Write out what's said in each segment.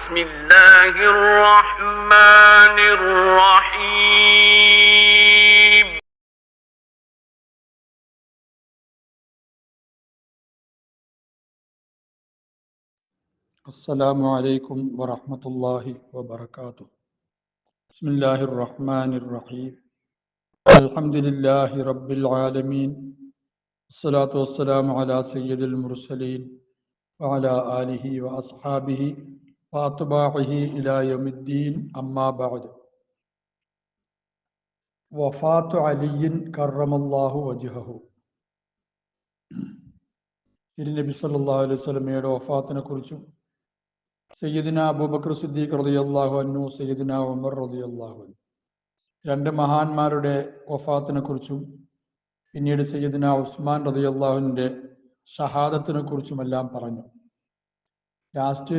بسم الله الرحمن الرحيم. السلام عليكم ورحمة الله وبركاته. بسم الله الرحمن الرحيم. الحمد لله رب العالمين. الصلاة والسلام على سيد المرسلين وعلى آله وأصحابه വാത്തുബാഹി ഇലായമുദ്ദീൻ അമ്മാബാദ് വഫാത്തു അലിയിൻ കറമല്ലാഹു വജിഹു തിരുനബി സല്ലാ അലൈഹി സ്വലമയുടെ വഫാത്തിനെ കുറിച്ചും സയ്യദിന അബൂബക്കർ സിദ്ദീഖ് റതി അള്ളാഹു അന്നു സയ്യദിന ഉമർ റതി അള്ളാഹു രണ്ട് മഹാന്മാരുടെ വഫാത്തിനെ കുറിച്ചും പിന്നീട് സയ്യദിന ഉസ്മാൻ റതി അള്ളാഹുവിന്റെ ഷഹാദത്തിനെ കുറിച്ചുമെല്ലാം പറഞ്ഞു. ലാസ്റ്റ്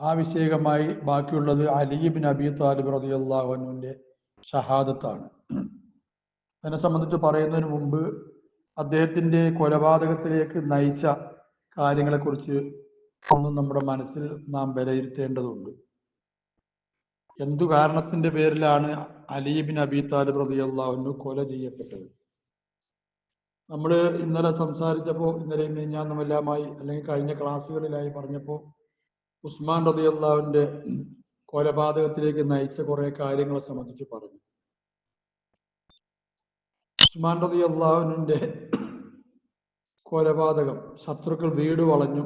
ആ വിഷയകമായി ബാക്കിയുള്ളത് അലിബിൻ അബി താലിബ് റതി അൻഹുവിന്റെ ഷഹാദത്താണ്. എന്നെ സംബന്ധിച്ച് പറയുന്നതിന് മുമ്പ് അദ്ദേഹത്തിന്റെ കൊലപാതകത്തിലേക്ക് നയിച്ച കാര്യങ്ങളെക്കുറിച്ച് ഒന്നും നമ്മുടെ മനസ്സിൽ നാം വിലയിരുത്തേണ്ടതുണ്ട്. എന്തു കാരണത്തിന്റെ പേരിലാണ് അലീബിൻ അബി താലിബ് റതി റളിയല്ലാഹു കൊല ചെയ്യപ്പെട്ടത്? നമ്മൾ ഇന്നലെ സംസാരിച്ചപ്പോൾ ഇന്നലെ മിഞ്ഞാന്നുമെല്ലാമായി അല്ലെങ്കിൽ കഴിഞ്ഞ ക്ലാസ്സുകളിലായി പറഞ്ഞപ്പോൾ ഉസ്മാൻ റളിയല്ലാഹുവിന്റെ കൊലപാതകത്തിലേക്ക് നയിച്ച കുറെ കാര്യങ്ങളെ സംബന്ധിച്ച് പറഞ്ഞു. ഉസ്മാൻ റളിയല്ലാഹുവിന്റെ കൊലപാതകം ശത്രുക്കൾ വീട് വളഞ്ഞു.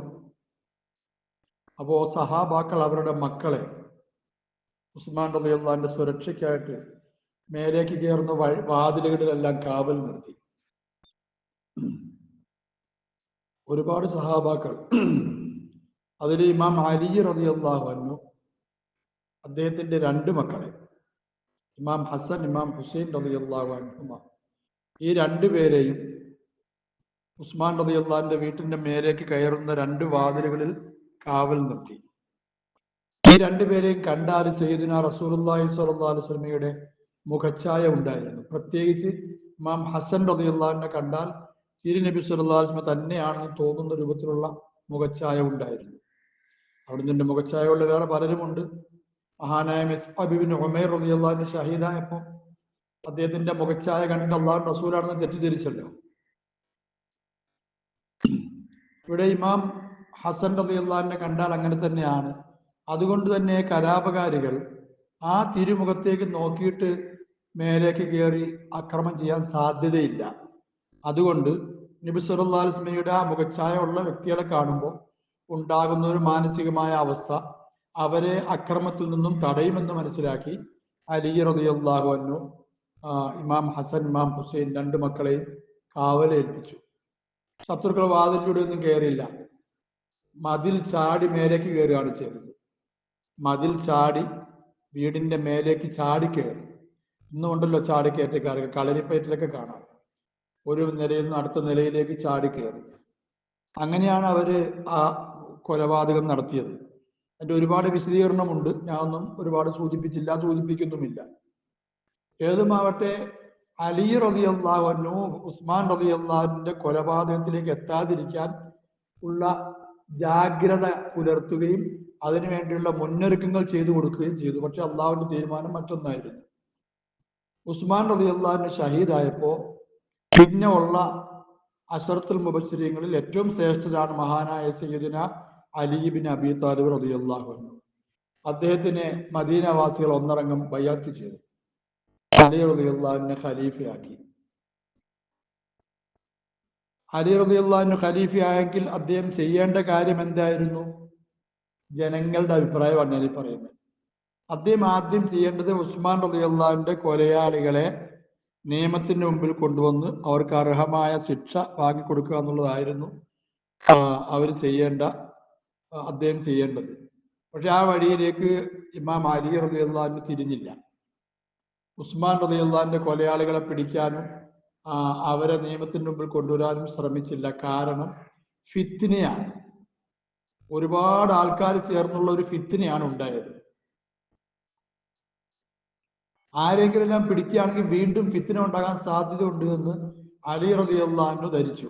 അപ്പോ സഹാബാക്കൾ അവരുടെ മക്കളെ ഉസ്മാൻ റളിയല്ലാഹുവിന്റെ സുരക്ഷയ്ക്കായിട്ട് മേലേക്ക് കയറുന്ന വഴി വാതിലുകളിലെല്ലാം കാവൽ നിർത്തി. ഒരുപാട് സഹാബാക്കൾ അതിൽ ഇമാം അലി റളിയല്ലാഹു അൻഹു അദ്ദേഹത്തിന്റെ രണ്ട് മക്കളെ ഇമാം ഹസൻ ഇമാം ഹുസൈൻ റളിയല്ലാഹു അൻഹുമ. ഈ രണ്ടുപേരെയും ഉസ്മാൻ റളിയല്ലാഹുവിന്റെ വീട്ടിന്റെ മേലേക്ക് കയറുന്ന രണ്ട് വാതിലുകളിൽ കാവൽ നിർത്തി. ഈ രണ്ടുപേരെയും കണ്ടാൽ സയ്യിദുന സ്വല്ലല്ലാഹു അലൈഹി വസല്ലമയുടെ മുഖച്ഛായ ഉണ്ടായിരുന്നു. പ്രത്യേകിച്ച് ഇമാം ഹസൻ റളിയല്ലാഹുവിനെ കണ്ടാൽ തിരുനബി സുല്ലാസ്മ തന്നെയാണെന്ന് തോന്നുന്ന രൂപത്തിലുള്ള മുഖച്ഛായ ഉണ്ടായിരുന്നു. അവിടുന്ന് മുഖച്ഛായുള്ള വേറെ പലരുമുണ്ട്. മഹാനായ മിസ്ബിബിൻ ഉമൈർ റളിയല്ലാഹുവിന് ഷഹീദായപ്പോൾ അദ്ദേഹത്തിന്റെ മുഖച്ഛായ കണ്ടിട്ട് അള്ളാഹു റസൂലാണെന്ന് തെറ്റിദ്ധരിച്ചല്ലോ. ഇവിടെ ഇമാം ഹസൻ റളിയല്ലാഹുവിനെ കണ്ടാൽ അങ്ങനെ തന്നെയാണ്. അതുകൊണ്ട് തന്നെ കലാപകാരികൾ ആ തിരുമുഖത്തേക്ക് നോക്കിയിട്ട് മേലേക്ക് കയറി അക്രമം ചെയ്യാൻ സാധ്യതയില്ല. അതുകൊണ്ട് നബി സല്ലല്ലാഹു അലൈഹി വസല്ലമയുടെ ആ മുഖച്ഛായ ഉള്ള വ്യക്തികളെ കാണുമ്പോൾ ഉണ്ടാകുന്ന ഒരു മാനസികമായ അവസ്ഥ അവരെ അക്രമത്തിൽ നിന്നും തടയുമെന്ന് മനസ്സിലാക്കി അലി റളിയല്ലാഹു അന്നു ഇമാം ഹസൻ ഇമാം ഹുസൈൻ രണ്ട് മക്കളെയും കാവലേൽപ്പിച്ചു. ശത്രുക്കൾ വാതിലൂടെ ഒന്നും കയറിയില്ല മതിൽ ചാടി മേലേക്ക് കയറുകയാണ് ചെയ്തത്. മതിൽ ചാടി വീടിന്റെ മേലേക്ക് ചാടി കയറി. ഇന്നുകൊണ്ടല്ലോ ചാടി കയറ്റക്കാർക്ക് കളരിപ്പയറ്റിലൊക്കെ കാണാം. ഒരു നിലയിൽ നിന്ന് അടുത്ത നിലയിലേക്ക് ചാടി കയറി. അങ്ങനെയാണ് അവർ ആ കൊലപാതകം നടത്തിയത്. അതിന്റെ ഒരുപാട് വിശദീകരണമുണ്ട്. ഞാനൊന്നും ഒരുപാട് സൂചിപ്പിച്ചില്ല സൂചിപ്പിക്കുന്നുമില്ല. ഏതുമാവട്ടെ അലി റളിയല്ലാഹു ഉസ്മാൻ റളിയല്ലാഹുവിന്റെ കൊലപാതകത്തിലേക്ക് എത്താതിരിക്കാൻ ഉള്ള ജാഗ്രത പുലർത്തുകയും അതിനുവേണ്ടിയുള്ള മുന്നൊരുക്കങ്ങൾ ചെയ്തു കൊടുക്കുകയും ചെയ്തു. പക്ഷെ അള്ളാഹുവിന്റെ തീരുമാനം മറ്റൊന്നായിരുന്നു. ഉസ്മാൻ റളിയല്ലാഹുവിന് ഷഹീദായപ്പോ പിന്നെ ഉള്ള അഷറത്തുൽ മുബശ്ശരീങ്ങളിൽ ഏറ്റവും ശ്രേഷ്ഠരാണ് മഹാനായ സയ്യിദിന അലീബിൻ അബി താലിബ് റളിയല്ലാഹു അൻഹു. അദ്ദേഹത്തിനെ മദീനവാസികൾ ഒന്നടങ്കം ബയ്യാത്ത് ചെയ്തു. അലി റളിയല്ലാഹുവിനെ ഖലീഫയാക്കി. അലി റളിയല്ലാഹുവിന് ഖലീഫയായെങ്കിൽ അദ്ദേഹം ചെയ്യേണ്ട കാര്യം എന്തായിരുന്നു? ജനങ്ങളുടെ അഭിപ്രായമാണ് അലി പറയുന്നത് അദ്ദേഹം ആദ്യം ചെയ്യേണ്ടത് ഉസ്മാൻ റളിയല്ലാഹുവിന്റെ കൊലയാളികളെ നിയമത്തിന്റെ മുമ്പിൽ കൊണ്ടുവന്ന് അവർക്ക് അർഹമായ ശിക്ഷ വാങ്ങിക്കൊടുക്കുക എന്നുള്ളതായിരുന്നു. അവർ ചെയ്യേണ്ട അദ്ദേഹം ചെയ്യേണ്ടത്. പക്ഷെ ആ വഴിയിലേക്ക് ഇമാം അലി റതിയുള്ളാഹിന് തിരിഞ്ഞില്ല. ഉസ്മാൻ റതിയുള്ളാഹിന്റെ കൊലയാളികളെ പിടിക്കാനും അവരെ നിയമത്തിന് മുമ്പിൽ കൊണ്ടുവരാനും ശ്രമിച്ചില്ല. കാരണം ഫിത്തിനെയാണ് ഒരുപാട് ആൾക്കാർ ചേർന്നുള്ള ഒരു ഫിത്തിനെയാണ് ഉണ്ടായത്. ആരെങ്കിലും എല്ലാം പിടിക്കുകയാണെങ്കിൽ വീണ്ടും ഫിത്തിന ഉണ്ടാകാൻ സാധ്യതയുണ്ട് എന്ന് അലി റതിയുള്ളാഹിനു ധരിച്ചു.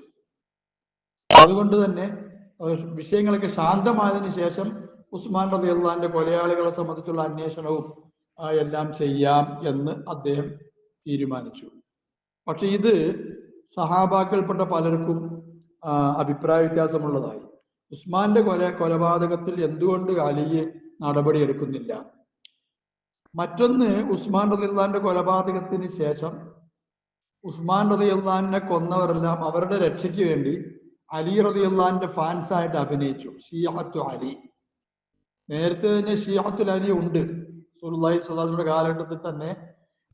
അതുകൊണ്ട് തന്നെ വിഷയങ്ങളൊക്കെ ശാന്തമായതിനു ശേഷം ഉസ്മാൻ റബി കൊലയാളികളെ സംബന്ധിച്ചുള്ള അന്വേഷണവും എല്ലാം ചെയ്യാം എന്ന് അദ്ദേഹം തീരുമാനിച്ചു. പക്ഷെ ഇത് സഹാബാക്കൾപ്പെട്ട പലർക്കും അഭിപ്രായ വ്യത്യാസമുള്ളതായി. ഉസ്മാന്റെ കൊല കൊലപാതകത്തിൽ എന്തുകൊണ്ട് അലിയെ നടപടിയെടുക്കുന്നില്ല മറ്റൊന്ന് ഉസ്മാൻ റതിയുള്ളാന്റെ കൊലപാതകത്തിന് ശേഷം ഉസ്മാൻ റതിയുള്ളാനെ കൊന്നവരെല്ലാം അവരുടെ രക്ഷയ്ക്ക് വേണ്ടി അലി റബിയുള്ളാന്റെ ഫാൻസ് ആയിട്ട് അഭിനയിച്ചു. ഷിയഹത്തു അലി. നേരത്തെ തന്നെ ഷിയഹത്തുൽ അലി ഉണ്ട്. സുല്ലാഹി സുല്ലാസിന്റെ കാലഘട്ടത്തിൽ തന്നെ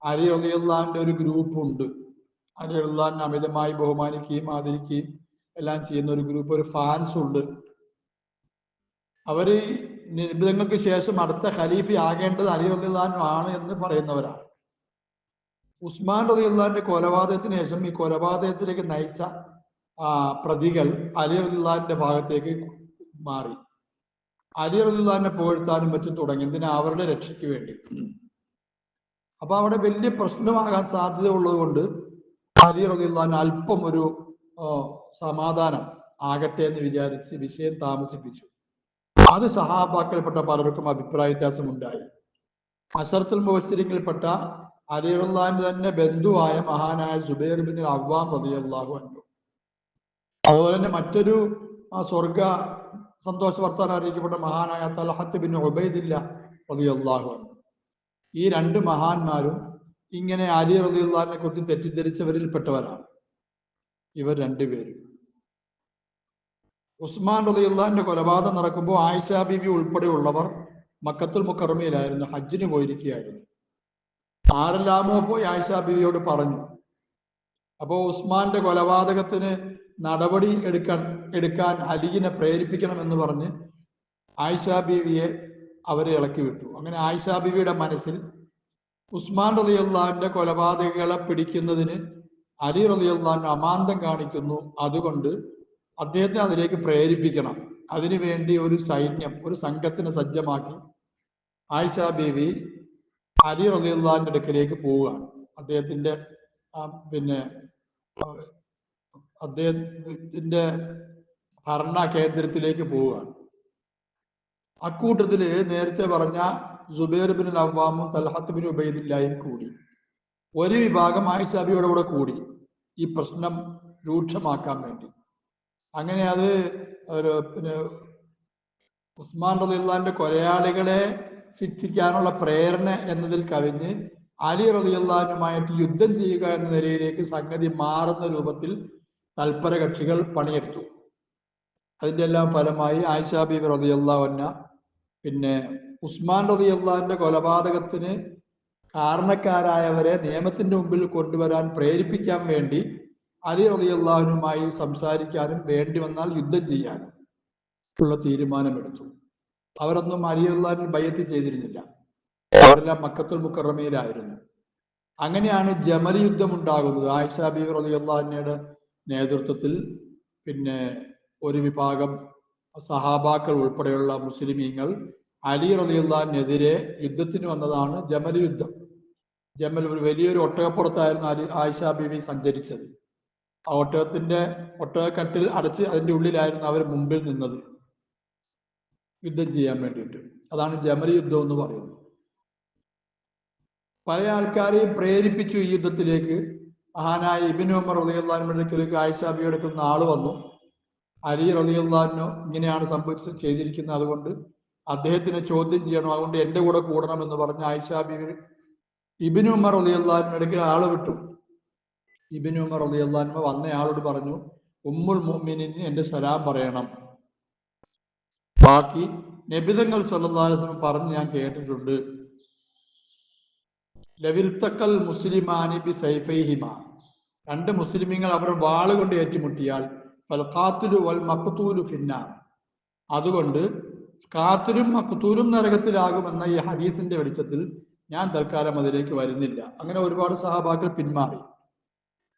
അലി റബിയുള്ളാന്റെ ഒരു ഗ്രൂപ്പ് ഉണ്ട്. അലി റളിയല്ലാഹു അമിതമായി ബഹുമാനിക്കുകയും ആദരിക്കുകയും എല്ലാം ചെയ്യുന്ന ഒരു ഗ്രൂപ്പ് ഒരു ഫാൻസ് ഉണ്ട്. അവർ നിബിധങ്ങൾക്ക് ശേഷം അടുത്ത ഖലീഫ ആകേണ്ടത് അലി റബിയുള്ളാനും ആണ് എന്ന് പറയുന്നവരാണ്. ഉസ്മാൻ റബിയുള്ളാന്റെ കൊലപാതകത്തിന് ശേഷം ഈ കൊലപാതകത്തിലേക്ക് നയിച്ച പ്രതികൾ അലി റളിയല്ലാഹുവിന്റെ ഭാഗത്തേക്ക് മാറി. അലി റളിയല്ലാഹുവിനെ പുകഴ്ത്താനും മറ്റും തുടങ്ങി. എന്തിനാ? അവരുടെ രക്ഷയ്ക്ക് വേണ്ടി. അപ്പൊ അവിടെ വലിയ പ്രശ്നമാകാൻ സാധ്യത ഉള്ളത് കൊണ്ട് അലി റളിയല്ലാഹു അല്പം ഒരു സമാധാനം ആകട്ടെ എന്ന് വിചാരിച്ച് വിഷയം താമസിപ്പിച്ചു. അത് സഹാബാക്കൽപ്പെട്ട പലർക്കും അഭിപ്രായ വ്യത്യാസമുണ്ടായി. അസർത്തുൽ മുബസ്സിരിക്കൽപ്പെട്ട അലിറുല്ലാന്റെ തന്നെ ബന്ധുവായ മഹാനായ സുബൈർ ബിൻ അവ്വാം റളിയല്ലാഹു അൻഹു. അതുപോലെ തന്നെ മറ്റൊരു സ്വർഗ സന്തോഷ വർത്താനം അറിയിക്കപ്പെട്ട മഹാനായ തലഹത്ത് ബിൻ ഉബൈദില്ല അൻഹു. ഈ രണ്ട് മഹാന്മാരും ഇങ്ങനെ അലി റളിയല്ലാഹിനെ കുറിച്ച് തെറ്റിദ്ധരിച്ചവരിൽപ്പെട്ടവരാണ്. ഇവർ രണ്ടുപേരും ഉസ്മാൻ റളിയല്ലാഹിന്റെ കൊലപാതകം നടക്കുമ്പോൾ ആയിഷ ബിബി ഉൾപ്പെടെയുള്ളവർ മക്കത്തുൽ മുക്കറമയിലായിരുന്നു ഹജ്ജിന് പോയിരിക്കുകയായിരുന്നു. ആരെല്ലാമോ പോയി ആയിഷ ബിബിയോട് പറഞ്ഞു അപ്പോ ഉസ്മാന്റെ കൊലപാതകത്തിന് നടപടി എടുക്കാൻ എടുക്കാൻ അലിയിനെ പ്രേരിപ്പിക്കണം എന്ന് പറഞ്ഞ് ആയിഷ ബീവിയെ അവരെ ഇളക്കി വിട്ടു. അങ്ങനെ ആയിഷ ബീവിയുടെ മനസ്സിൽ ഉസ്മാൻ റളിയല്ലാഹിന്റെ കൊലപാതകളെ പിടിക്കുന്നതിന് അലി റളിയല്ലാഹു അമാന്തം കാണിക്കുന്നു. അതുകൊണ്ട് അദ്ദേഹത്തെ അതിലേക്ക് പ്രേരിപ്പിക്കണം. അതിനുവേണ്ടി ഒരു സൈന്യം ഒരു സംഘത്തിനെ സജ്ജമാക്കി ആയിഷ ബീവി അലി റളിയല്ലാഹിന്റെ അടുക്കലേക്ക് പോവുകയാണ്. അദ്ദേഹത്തിന്റെ പിന്നെ അദ്ദേഹത്തിന്റെ ഭരണ കേന്ദ്രത്തിലേക്ക് പോവുകയാണ്. അക്കൂട്ടത്തിൽ നേരത്തെ പറഞ്ഞ സുബൈർ ബിൻ അവ്വാമും തൽഹത്ത് ബിൻ ഉബൈദില്ലായും കൂടി. ഒരു വിഭാഗം ആയിഷാബിയുടെ കൂടെ കൂടി ഈ പ്രശ്നം രൂക്ഷമാക്കാൻ വേണ്ടി. അങ്ങനെ അത് ഒരു പിന്നെ ഉസ്മാൻ റളിയല്ലാന്റെ കൊലയാളികളെ ശിക്ഷിക്കാനുള്ള പ്രേരണ എന്നതിൽ കവിഞ്ഞ് അലി റളിയല്ലാനുമായിട്ട് യുദ്ധം ചെയ്യുക എന്ന നിലയിലേക്ക് സംഗതി മാറുന്ന രൂപത്തിൽ തൽപര കക്ഷികൾ പണിയെടുത്തു. അതിന്റെ എല്ലാം ഫലമായി ആയിഷാബി ബീബി റളിയല്ലാഹുന്ന പിന്നെ ഉസ്മാൻ റബിയുള്ളാന്റെ കൊലപാതകത്തിന് കാരണക്കാരായവരെ നിയമത്തിന്റെ മുമ്പിൽ കൊണ്ടുവരാൻ പ്രേരിപ്പിക്കാൻ വേണ്ടി അലി റളിയല്ലാഹുനുമായി സംസാരിക്കാനും വേണ്ടി വന്നാൽ യുദ്ധം ചെയ്യാനും ഉള്ള തീരുമാനമെടുത്തു. അവരൊന്നും അലി അള്ളാഹിന് ചെയ്തിരുന്നില്ല. അവരെല്ലാം മക്കത്തുൽ മുക്കറമയിലായിരുന്നു. അങ്ങനെയാണ് ജമൽ യുദ്ധം ഉണ്ടാകുന്നത് ആയിഷ ബി നേതൃത്വത്തിൽ പിന്നെ ഒരു വിഭാഗം സഹാബാക്കൾ ഉൾപ്പെടെയുള്ള മുസ്ലിമീങ്ങൾ അലി റളിയല്ലാഹിനെതിരെ യുദ്ധത്തിന് വന്നതാണ് ജമൽ യുദ്ധം. ജമൽ ഒരു വലിയൊരു ഒട്ടകപ്പുറത്തായിരുന്നു അലി ആയിഷ ബീവി സഞ്ചരിച്ചത്. ആ ഒട്ടകത്തിന്റെ ഒട്ടകക്കട്ടിൽ അടച്ച് അതിന്റെ ഉള്ളിലായിരുന്നു അവർ മുമ്പിൽ നിന്നത്. യുദ്ധം ചെയ്യാൻ വേണ്ടിയിട്ട്. അതാണ് ജമൽ യുദ്ധം എന്ന് പറയുന്നത്. പല ആൾക്കാരെയും പ്രേരിപ്പിച്ചു ഈ യുദ്ധത്തിലേക്ക്. മഹാനായ ഇബിൻ ഉമർ റളിയല്ലാഹുവിലേക്ക് ആയിഷാബി എടുക്കുന്ന ആൾ വന്നു. അലി റളിയല്ലാഹു ഇങ്ങനെയാണ് സംഭവിച്ചത് ചെയ്തിരിക്കുന്നത്. അതുകൊണ്ട് അദ്ദേഹത്തിനെ ചോദ്യം ചെയ്യണം. അതുകൊണ്ട് എന്റെ കൂടെ കൂടണം എന്ന് പറഞ്ഞ് ആയിഷാബി ഇബിൻ ഉമർ റളിയല്ലാഹുവിനടുക്കൽ ആൾ വിട്ടു. ഇബിൻ ഉമർ റതിയുള്ളാഹിന് വന്ന ആളോട് പറഞ്ഞു ഉമ്മുൽ മുഅ്മിനിന് എന്റെ സലാം പറയണം. ബാക്കി നബിതങ്ങൾ സല്ലല്ലാഹു അലൈഹി വസല്ലം പറഞ്ഞ് ഞാൻ കേട്ടിട്ടുണ്ട്. ലവിൽത്തക്കൽ മുസ്ലിമാനി ബി സൈഫൈഹിമ രണ്ട് മുസ്ലിമീങ്ങൾ അവർ വാൾ കൊണ്ട് ഏറ്റുമുട്ടിയാൽ ഫൽഖാത്തുലു വൽ മക്തൂലു ഫിന്നാർ. അതുകൊണ്ട് കാത്തിലും മക്തൂലും നരകത്തിലാകുമെന്ന ഈ ഹദീസിന്റെ വെളിച്ചത്തിൽ ഞാൻ തൽക്കാലം അതിലേക്ക് വരുന്നില്ല. അങ്ങനെ ഒരുപാട് സഹാബാക്കൾ പിന്മാറി.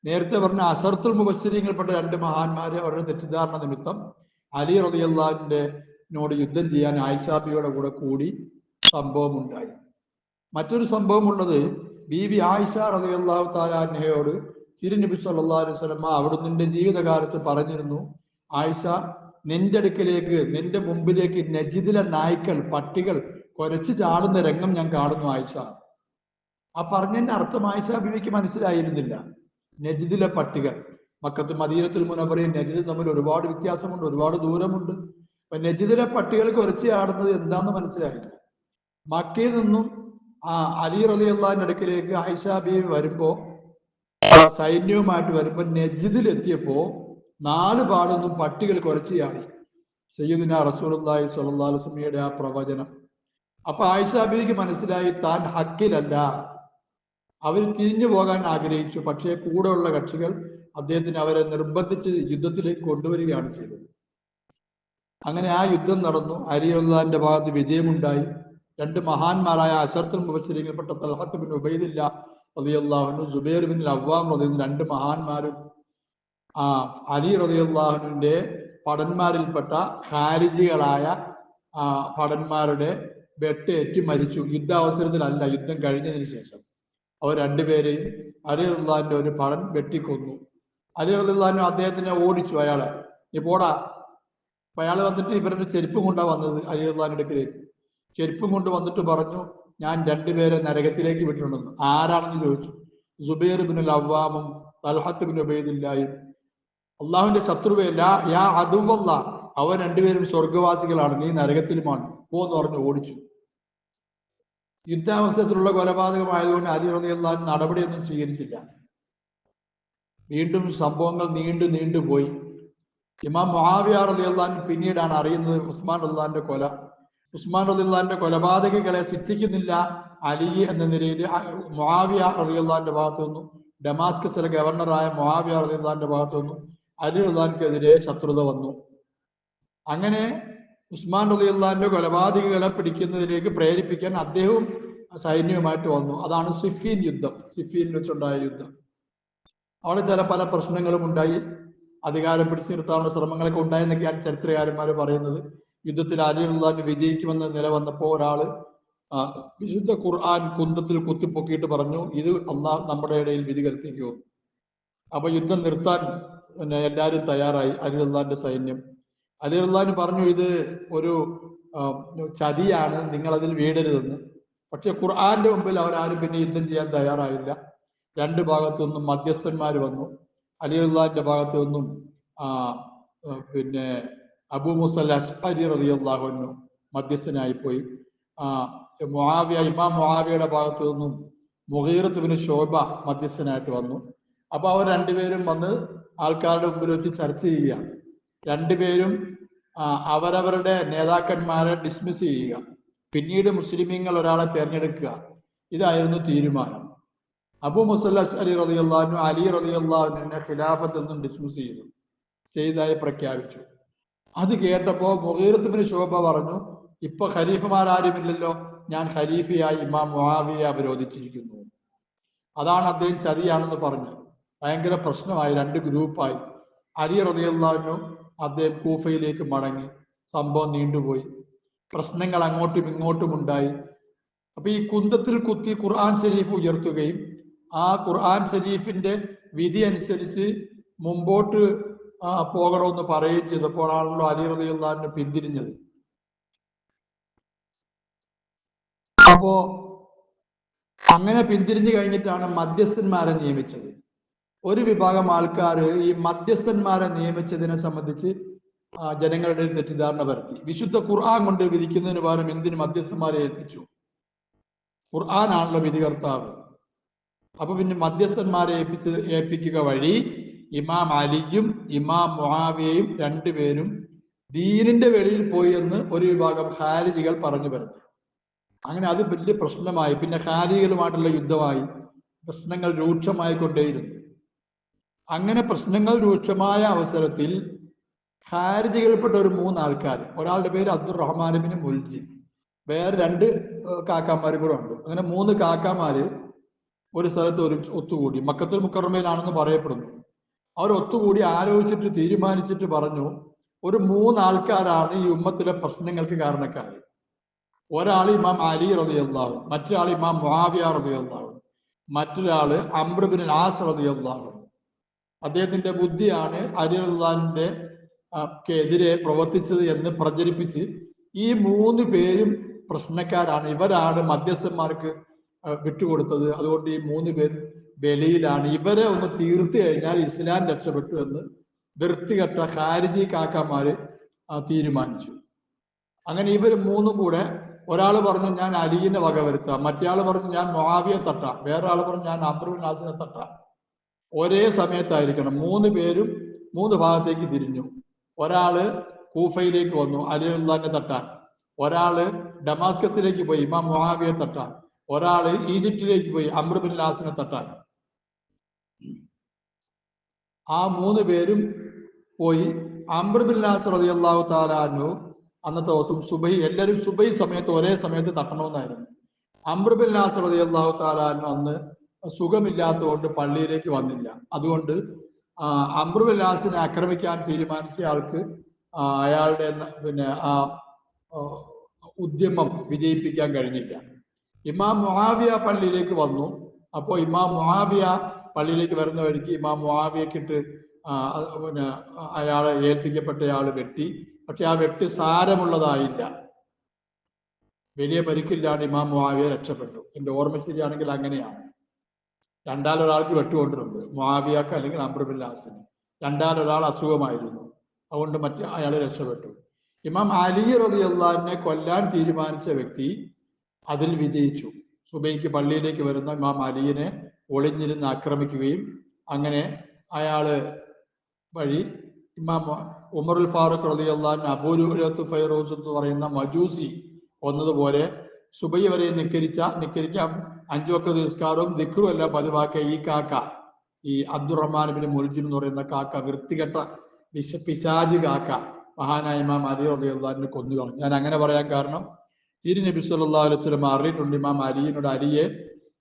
നേരത്തെ പറഞ്ഞ അസർത്തുൽ മുബസ്സിരിങ്ങൾപ്പെട്ട രണ്ട് മഹാന്മാരെ അവരുടെ തെറ്റിദ്ധാരണ നിമിത്തം അലി റബിയല്ലാഹിന്റെ നോട് യുദ്ധം ചെയ്യാൻ ആയിഷാബിയുടെ കൂടെ കൂടി സംഭവം ഉണ്ടായി മറ്റൊരു സംഭവമുള്ളത് ബീവി ആയിഷ റളിയല്ലാഹു താലാഹയോട് തിരുനബി സല്ലാ അലൈഹി അവിടെ അവിടുന്ന് ജീവിതകാലത്ത് പറഞ്ഞിരുന്നു ആയിഷ നിന്റെ അടുക്കിലേക്ക് നിന്റെ മുമ്പിലേക്ക് നജിദിലെ നായ്ക്കൾ പട്ടികൾ കുരച്ച് ചാടുന്ന രംഗം ഞാൻ കാണുന്നു ആയിഷ. ആ പറഞ്ഞതിന്റെ അർത്ഥം ആയിഷ ബിവിക്ക് മനസ്സിലായിരുന്നില്ല. നജിദിലെ പട്ടികൾ മക്കത്ത് മദീനത്തിൽ മുനവറയും നജിദ് തമ്മിൽ ഒരുപാട് വ്യത്യാസമുണ്ട് ഒരുപാട് ദൂരമുണ്ട്. അപ്പൊ നജിദിലെ പട്ടികൾ കുരച്ച് ചാടുന്നത് എന്താണെന്ന് മനസ്സിലായില്ല. മക്കയിൽ നിന്നും ആ അലി റലി അള്ളാഹിന്റെ അടുക്കിലേക്ക് ആയിഷ ബീവി വരുമ്പോ സൈന്യവുമായിട്ട് വരുമ്പോ നജിദിൽ എത്തിയപ്പോ നാല് പാടൊന്നും പട്ടികൾ കുറച്ചാണ് സയ്യുദിന അലൈഹി വസല്ലമയുടെ ആ പ്രവചനം. അപ്പൊ ആയിഷ ബീവിക്ക് മനസ്സിലായി താൻ ഹക്കിലല്ല. അവർ തിരിഞ്ഞു പോകാൻ ആഗ്രഹിച്ചു. പക്ഷേ കൂടെയുള്ള കക്ഷികൾ അദ്ദേഹത്തിന് അവരെ നിർബന്ധിച്ച് യുദ്ധത്തിലേക്ക് കൊണ്ടുവരികയാണ് ചെയ്തത്. അങ്ങനെ ആ യുദ്ധം നടന്നു. അരിയുള്ളാന്റെ ഭാഗത്ത് വിജയമുണ്ടായി. രണ്ട് മഹാന്മാരായ അസർത്തുൽ മുബശ്ശരിക്കപ്പെട്ട തൽഹത്ത് ബിൻ ഉബൈദില്ല റളിയല്ലാഹുനു സുബൈർ ബിൻ അവ്വാം റളിയ രണ്ട് മഹാന്മാരും ആ അലി റളിയല്ലാഹുവിന്റെ ഭടന്മാരിൽപ്പെട്ട ഖാരിജികളായ ഭടന്മാരുടെ വെട്ടേറ്റ് മരിച്ചു. യുദ്ധാവസരത്തിലല്ല യുദ്ധം കഴിഞ്ഞതിന് ശേഷം. അവർ രണ്ടുപേരെയും അലി റളിയല്ലാഹുവിന്റെ ഒരു ഭടൻ വെട്ടിക്കൊന്നു. അലി റളിയല്ലാഹു അദ്ദേഹത്തിനെ ഓടിച്ചു അയാളെ. നീ പോടാ. അപ്പൊ അയാൾ വന്നിട്ട് ഇവരുടെ ചെരുപ്പും കൊണ്ടാ വന്നത് അലി റളിയല്ലാഹുവിന്റെ അടുക്കിലേക്ക്. ചെരുപ്പും കൊണ്ട് വന്നിട്ട് പറഞ്ഞു ഞാൻ രണ്ടുപേരെ നരകത്തിലേക്ക് വിട്ടിട്ടുണ്ടെന്ന് ആരാണെന്ന് ചോദിച്ചു. സുബൈർ ബിൻ അവ്വാമും തൽഹത്ത് ബിൻ ഉബൈദില്ലായും അള്ളാഹുവിന്റെ ശത്രുവല്ല യാ അതുവല്ല അവൻ രണ്ടുപേരും സ്വർഗവാസികളാണ് നീ നരകത്തിലുമാണ്. പോന്ന് പറഞ്ഞു ഓടിച്ചു. യുദ്ധാവസരത്തിലുള്ള കൊലപാതകമായതുകൊണ്ട് റളിയല്ലാഹു നടപടിയൊന്നും സ്വീകരിച്ചില്ല. വീണ്ടും സംഭവങ്ങൾ നീണ്ടു നീണ്ടുപോയി ഇമാം മുആവിയ അള്ളാൻ പിന്നീടാണ് അറിയുന്നത് ഉസ്മാൻ അള്ളാന്റെ കൊല. ഉസ്മാൻ റളിയല്ലാഹുവിന്റെ കൊലപാതകികളെ സിദ്ധിക്കുന്നില്ല അലി എന്ന നിലയിൽ മുആവിയ റളിയല്ലാഹുവിന്റെ ഭാഗത്തു നിന്നും. ഡമാസ്കസിലെ ഗവർണറായ മുആവിയ റളിയല്ലാഹുവിന്റെ ഭാഗത്തു നിന്നും. അലി റളിയല്ലാഹുവിനെതിരെ ശത്രുത വന്നു. അങ്ങനെ ഉസ്മാൻ റളിയല്ലാഹുവിന്റെ കൊലപാതകികളെ പിടിക്കുന്നതിലേക്ക് പ്രേരിപ്പിക്കാൻ അദ്ദേഹവും സൈന്യവുമായിട്ട് വന്നു. അതാണ് സിഫീൻ യുദ്ധം സിഫീൻ വെച്ചുണ്ടായ യുദ്ധം. അവിടെ ചില പല പ്രശ്നങ്ങളും ഉണ്ടായി. അധികാരം പിടിച്ചു നിർത്താനുള്ള ശ്രമങ്ങളൊക്കെ ഉണ്ടായെന്നൊക്കെയാണ് ചരിത്രകാരന്മാർ പറയുന്നത്. യുദ്ധത്തിൽ അലിയുള്ളാഹിന് വിജയിക്കുമെന്ന് നില വന്നപ്പോൾ ഒരാൾ വിശുദ്ധ ഖുർആൻ കുന്തത്തിൽ കുത്തിപ്പൊക്കിയിട്ട് പറഞ്ഞു ഇത് അള്ളാഹ് നമ്മുടെ ഇടയിൽ വിധി കൽപ്പിക്കൂ അപ്പൊ യുദ്ധം നിർത്താൻ എല്ലാവരും തയ്യാറായി അലിറുല്ലാന്റെ സൈന്യം. അലിയുള്ളാഹിന് പറഞ്ഞു ഇത് ഒരു ചതിയാണ് നിങ്ങൾ അതിൽ വീടരുതെന്ന്. പക്ഷെ ഖുർആന്റെ മുമ്പിൽ അവരാരും പിന്നെ യുദ്ധം ചെയ്യാൻ തയ്യാറായില്ല. രണ്ട് ഭാഗത്തു നിന്നും മധ്യസ്ഥന്മാർ വന്നു. അലിയുള്ളാഹിന്റെ ഭാഗത്തു നിന്നും പിന്നെ അബൂ മുസൽ അഷ്അരി റളിയല്ലാഹു മധ്യസ്ഥനായി പോയി. ആ മുആവിയ ഇമാം മുആവിയയുടെ ഭാഗത്തു നിന്നും മുഗീറത്ത് ബിൻ ശോഭ മധ്യസ്ഥനായിട്ട് വന്നു. അപ്പൊ അവർ രണ്ടുപേരും വന്ന് ആൾക്കാരുടെ മുമ്പിൽ വെച്ച് ചർച്ച ചെയ്യുകയാണ്. രണ്ടുപേരും അവരവരുടെ നേതാക്കന്മാരെ ഡിസ്മിസ് ചെയ്യുക. പിന്നീട് മുസ്ലിമീങ്ങൾ ഒരാളെ തിരഞ്ഞെടുക്കുക. ഇതായിരുന്നു തീരുമാനം. അബു മുസല്ലസ് അലി റളിയല്ലാഹു അലി റളിയല്ലാഹുവിനെ ഖിലാഫത്ത് നിന്നും ഡിസ്മിസ് ചെയ്തു. ചെയ്തതായി പ്രഖ്യാപിച്ചു. അത് കേട്ടപ്പോ മുഹീറത്തുബിന് ശോഭ പറഞ്ഞു ഇപ്പൊ ഖലീഫമാരാരുമില്ലല്ലോ ഞാൻ ഖലീഫിയായി ഇമാം മുഹാവിയെ അവരോധിച്ചിരിക്കുന്നു. അതാണ് അദ്ദേഹം ചതിയാണെന്ന് പറഞ്ഞു ഭയങ്കര പ്രശ്നമായി രണ്ട് ഗ്രൂപ്പായി. അലി റളിയല്ലാഹു അദ്ദേഹം കൂഫയിലേക്ക് മടങ്ങി. സംഭവം നീണ്ടുപോയി. പ്രശ്നങ്ങൾ അങ്ങോട്ടും ഇങ്ങോട്ടും ഉണ്ടായി. അപ്പൊ ഈ കുന്തത്തിൽ കുത്തി ഖുർആൻ ഷരീഫ് ഉയർത്തുകയും ആ ഖുർആൻ ഷരീഫിന്റെ വിധി അനുസരിച്ച് മുമ്പോട്ട് പോകണമെന്ന് പറയുകയും ചെയ്തപ്പോഴാണല്ലോ അലി റളിയല്ലാഹു പിന്തിരിഞ്ഞത്. അപ്പോ അങ്ങനെ പിന്തിരിഞ്ഞു കഴിഞ്ഞിട്ടാണ് മധ്യസ്ഥന്മാരെ നിയമിച്ചത്. ഒരു വിഭാഗം ആൾക്കാർ ഈ മധ്യസ്ഥന്മാരെ നിയമിച്ചതിനെ സംബന്ധിച്ച് ജനങ്ങളുടെ തെറ്റിദ്ധാരണ വരുത്തി. വിശുദ്ധ ഖുർആൻ കൊണ്ട് വിധിക്കുന്നതിന് പകരം എന്തിന് മധ്യസ്ഥന്മാരെ ഏൽപ്പിച്ചു? ഖുർആൻ ആണല്ലോ വിധികർത്താവ്. അപ്പൊ പിന്നെ മധ്യസ്ഥന്മാരെ ഏൽപ്പിച്ച് ഏൽപ്പിക്കുക വഴി ഇമാം അലിയും ഇമാം മുഹാവിയയും രണ്ടുപേരും ദീനിന്റെ വെളിയിൽ പോയി എന്ന് ഒരു വിഭാഗം ഖാരിജികൾ പറഞ്ഞു വരുന്നു. അങ്ങനെ അത് വലിയ പ്രശ്നമായി. പിന്നെ ഖാരികളുമായിട്ടുള്ള യുദ്ധമായി പ്രശ്നങ്ങൾ രൂക്ഷമായി കൊണ്ടേയിരുന്നു അങ്ങനെ പ്രശ്നങ്ങൾ രൂക്ഷമായ അവസരത്തിൽ ഖാരിജികൾപ്പെട്ട ഒരു മൂന്ന് ആൾക്കാർ ഒരാളുടെ പേര് അബ്ദുൾ റഹ്മാൻ ബിൻ മുൽജി വേറെ രണ്ട് കാക്കാമാരും കൂടെ ഉണ്ട്. അങ്ങനെ മൂന്ന് കാക്കാമാര് ഒരു സ്ഥലത്ത് ഒരു ഒത്തുകൂടി. മക്കത്തുൽ മുക്കറമയിലാണെന്ന് പറയപ്പെടുന്നു. അവർ ഒത്തുകൂടി ആലോചിച്ചിട്ട് തീരുമാനിച്ചിട്ട് പറഞ്ഞു ഒരു മൂന്നാൾക്കാരാണ് ഈ ഉമ്മത്തിലെ പ്രശ്നങ്ങൾക്ക് കാരണക്കാർ ഒരാൾ ഇമാം അലി റളിയല്ലാഹു മറ്റൊരാൾ ഇമാം മുആവിയ റളിയല്ലാഹു മറ്റൊരാൾ അമ്രബിൻ ആസ് റളിയല്ലാഹു അദ്ദേഹത്തിന്റെ ബുദ്ധിയാണ് അലി റഹ്ലാന്റെ എതിരെ പ്രവർത്തിച്ചത് എന്ന് പ്രചരിപ്പിച്ച് ഈ മൂന്ന് പേരും പ്രശ്നക്കാരാണ്. ഇവരാണ് മധ്യസ്ഥന്മാർക്ക് വിട്ടുകൊടുത്തത്. അതുകൊണ്ട് ഈ മൂന്ന് പേർ വെളിയിലാണ് ഇവരെ ഒന്ന് തീർത്തു കഴിഞ്ഞാൽ ഇസ്ലാം രക്ഷപ്പെട്ടു എന്ന് വൃത്തികെട്ട ഖാരിജി കാക്കമാര് തീരുമാനിച്ചു. അങ്ങനെ ഇവർ മൂന്നും കൂടെ ഒരാൾ പറഞ്ഞു ഞാൻ അലിയിനെ മറ്റേ മറ്റേയാൾ പറഞ്ഞു ഞാൻ മൊഹാവിയെ തട്ടാം. വേറെ ആൾ പറഞ്ഞു ഞാൻ അബ്രുൽ നാസിനെ തട്ടാം. ഒരേ സമയത്തായിരിക്കണം. മൂന്ന് പേരും മൂന്ന് ഭാഗത്തേക്ക് തിരിഞ്ഞു. ഒരാൾ കൂഫയിലേക്ക് വന്നു അലിയുള്ളാന്റെ തട്ടാൻ. ഒരാൾ ഡമാസ്കസിലേക്ക് പോയി ഇമാം മൊഹാവിയെ തട്ടാൻ. ഒരാൾ ഈജിപ്തിലേക്ക് പോയി അമ്രുബിൻ ലാസിനെ തട്ടാൻ. ആ മൂന്ന് പേരും പോയി. അമ്രുബിൻ ലാസ് അള്ളാഹു താലാനു അന്നത്തെ ദിവസം സുബൈ എല്ലാവരും സുബൈ സമയത്ത് ഒരേ സമയത്ത് തട്ടണമെന്നായിരുന്നു. അമ്രുബിൻ ലാസ് അള്ളാഹു താലാനു അന്ന് സുഖമില്ലാത്തതുകൊണ്ട് പള്ളിയിലേക്ക് വന്നില്ല. അതുകൊണ്ട് അമ്രുബിൻ ലാസിനെ ആക്രമിക്കാൻ തീരുമാനിച്ച ആൾക്ക് അയാളുടെ പിന്നെ ആ, ഉദ്യമം വിജയിപ്പിക്കാൻ കഴിഞ്ഞില്ല. ഇമാം മുഹാവിയ പള്ളിയിലേക്ക് വന്നു. അപ്പോൾ ഇമാം മുഹാവിയ പള്ളിയിലേക്ക് വരുന്ന വഴിക്ക് ഇമാം അത് പിന്നെ അയാളെ ഏൽപ്പിക്കപ്പെട്ടയാൾ വെട്ടി. പക്ഷെ ആ വെട്ടി സാരമുള്ളതായില്ല. വലിയ പരിക്കില്ലാണ്ട് ഇമാം മുഹാവിയ രക്ഷപ്പെട്ടു. എന്റെ ഓർമ്മ ശരിയാണെങ്കിൽ അങ്ങനെയാണ്. രണ്ടാലൊരാൾക്ക് വെട്ടുകൊണ്ടിട്ടുണ്ട് മുഹാവിയാക്ക് അല്ലെങ്കിൽ അമ്രബില്ലാസിന് രണ്ടാലൊരാൾ അസുഖമായിരുന്നു. അതുകൊണ്ട് മറ്റേ അയാൾ രക്ഷപ്പെട്ടു. ഇമാം അലി റബി അള്ളാഹിനെ കൊല്ലാൻ തീരുമാനിച്ച വ്യക്തി അതിൽ വിജയിച്ചു. സുബൈക്ക് പള്ളിയിലേക്ക് വരുന്ന ഇമാം അലിയെ ഒളിഞ്ഞിരുന്ന് ആക്രമിക്കുകയും അങ്ങനെ അയാൾ വഴി ഇമാം ഉമറുൽ ഫാറൂഖ് അള്ളാൻ അബൂലുലത്ത് ഫൈറോസ് എന്ന് പറയുന്ന മജൂസി വന്നതുപോലെ സുബൈ വരെ നിക്കരിച്ച നിക്കരിക്കാൻ അഞ്ചു വക്ക നിസ്കാരവും ദിക്റും എല്ലാം പതിവാക്കിയ ഈ കാക്ക ഈ അബ്ദുറഹ്മാൻ ബിൻ മുൽജിം എന്ന് പറയുന്ന കാക്ക വൃത്തികെട്ട വിശ പിശാജ് കാക്ക മഹാനായ ഇമാം അലി അള്ളഹാനെ കൊന്നുകളഞ്ഞു. ഞാൻ അങ്ങനെ പറയാൻ കാരണം തിരു നബി സല്ലാ അലൈഹി സ്വലം അറിയിട്ടുണ്ട് ഇമാം അലിയിനോട് അലിയെ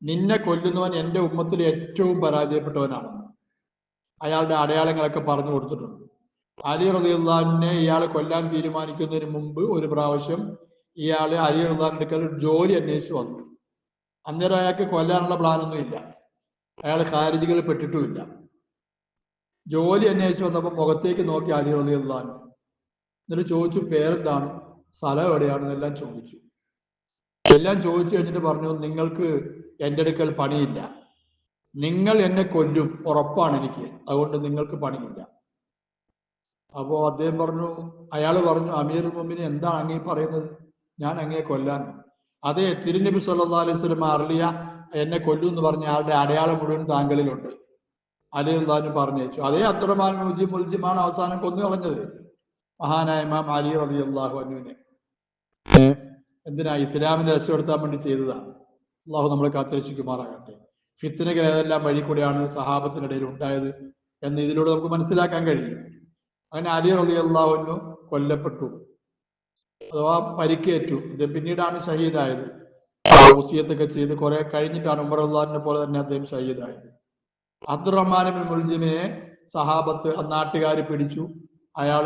നിന്നെ കൊല്ലുന്നവൻ എന്റെ ഉമ്മത്തിൽ ഏറ്റവും പരാജയപ്പെട്ടവനാണ്. അയാളുടെ അടയാളങ്ങളൊക്കെ പറഞ്ഞു കൊടുത്തിട്ടുണ്ട്. അലി റളിയല്ലാഹുവിനെ ഇയാളെ കൊല്ലാൻ തീരുമാനിക്കുന്നതിന് മുമ്പ് ഒരു പ്രാവശ്യം ഇയാൾ അലി അടുക്കൽ ഒരു ജോലി അന്വേഷിച്ചു വന്നു. അന്നേരം അയാൾക്ക് കൊല്ലാനുള്ള പ്ലാനൊന്നും ഇല്ല. അയാൾ ഖാരിജികളിൽ പെട്ടിട്ടുമില്ല. ജോലി അന്വേഷിച്ച് വന്നപ്പോൾ മുഖത്തേക്ക് നോക്കി അലി റളിയല്ലാഹു എന്നിട്ട് ചോദിച്ചു പേരെന്താണ്? സ്ഥലം എവിടെയാണെന്നെല്ലാം ചോദിച്ചു. എല്ലാം ചോദിച്ചു കഴിഞ്ഞിട്ട് പറഞ്ഞു നിങ്ങൾക്ക് എന്റെ അടുക്കൽ പണിയില്ല. നിങ്ങൾ എന്നെ കൊല്ലും. ഉറപ്പാണ് എനിക്ക്. അതുകൊണ്ട് നിങ്ങൾക്ക് പണിയില്ല. അപ്പോ അദ്ദേഹം പറഞ്ഞു അയാൾ പറഞ്ഞു അമീർ മുമ്പിന് എന്താണ് അങ്ങേ പറയുന്നത്? ഞാൻ അങ്ങേ കൊല്ലാൻ. അതെ തിരുനബി സല്ലാ അലൈഹി സ്വലം അർലിയ എന്നെ കൊല്ലു എന്ന് പറഞ്ഞ ആളുടെ അടയാളം മുഴുവൻ താങ്കളിലുണ്ട്. അലി പറഞ്ഞു പറഞ്ഞയച്ചു. അതേ അത്രമാൻ മുജി മുൽജിമാണ് അവസാനം കൊന്നു കളഞ്ഞത് മഹാനായ ഇമാം അലി റബി അള്ളാഹു അനുവിനെ എന്തിനാ ഇസ്ലാമിനെ രക്ഷപ്പെടുത്താൻ വേണ്ടി ചെയ്തതാണ്? അള്ളാഹു നമ്മളെ കാത്തിരക്ഷിക്കുമാറാകട്ടെ. ഫിത്തിനകൾ ഏതെല്ലാം വഴി കൂടെയാണ് സഹാബത്തിനിടയിൽ ഉണ്ടായത് എന്ന് ഇതിലൂടെ നമുക്ക് മനസ്സിലാക്കാൻ കഴിയും. അങ്ങനെ അലി റലി അള്ളാഹുവിനു കൊല്ലപ്പെട്ടു. അഥവാ പരിക്കേറ്റു. ഇത് പിന്നീടാണ് ഷഹീദായത്. ഊസിയത്തൊക്കെ ചെയ്ത് കുറെ കഴിഞ്ഞിട്ടാണ് ഉമർ അള്ളാഹിനെ പോലെ തന്നെ അദ്ദേഹം ഷഹീദായത്. അബ്ദുറഹ്മാൻ മുൽജിമിനെ സഹാബത്ത് നാട്ടുകാർ പിടിച്ചു. അയാൾ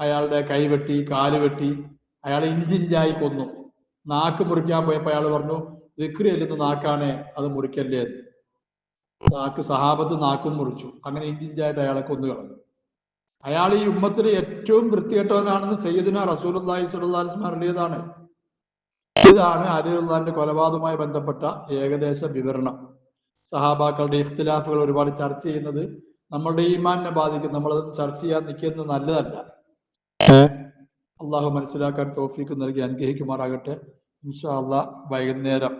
അയാളുടെ കൈവെട്ടി കാൽ വെട്ടി അയാൾ ഇഞ്ചിഞ്ചായി കൊന്നു. നാക്ക് മുറിക്കാൻ പോയപ്പോ അയാൾ പറഞ്ഞു ദിക്രി അല്ലെന്ന് നാക്കാണ് അത് മുറിക്കല്ലേ. നാക്ക് സഹാബത്ത് നാക്കും മുറിച്ചു. അങ്ങനെ ഇഞ്ചിഞ്ചായിട്ട് അയാളെ കൊന്നു കളഞ്ഞു. അയാൾ ഈ ഉമ്മത്തിലെ ഏറ്റവും വൃത്തികെട്ടവനാണെന്ന് സയ്യിദിന അലൈഹി വസല്ലം അറിയിയതാണ് ഇതാണ് അലിയുള്ളാന്റെ കൊലപാതകവുമായി ബന്ധപ്പെട്ട ഏകദേശ വിവരണം. സഹാബാക്കളുടെ ഇഫ്തിലാഫുകൾ ഒരുപാട് ചർച്ച ചെയ്യുന്നത് നമ്മളുടെ ഈമാനിനെ ബാധിക്കും. നമ്മളത് ചർച്ച ചെയ്യാൻ നിൽക്കുന്നത് നല്ലതല്ല. അള്ളാഹു മനസ്സിലാക്കാൻ തോഫീക്ക് നൽകി അനുഗ്രഹിക്കുമാറാകട്ടെ. ഇൻഷാ അള്ളാ വൈകുന്നേരം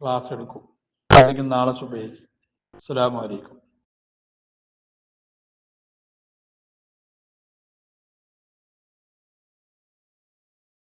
ക്ലാസ് എടുക്കും. അല്ലെങ്കിൽ നാളെ സുബൈക്ക് അസ്സാം അലൈക്കും.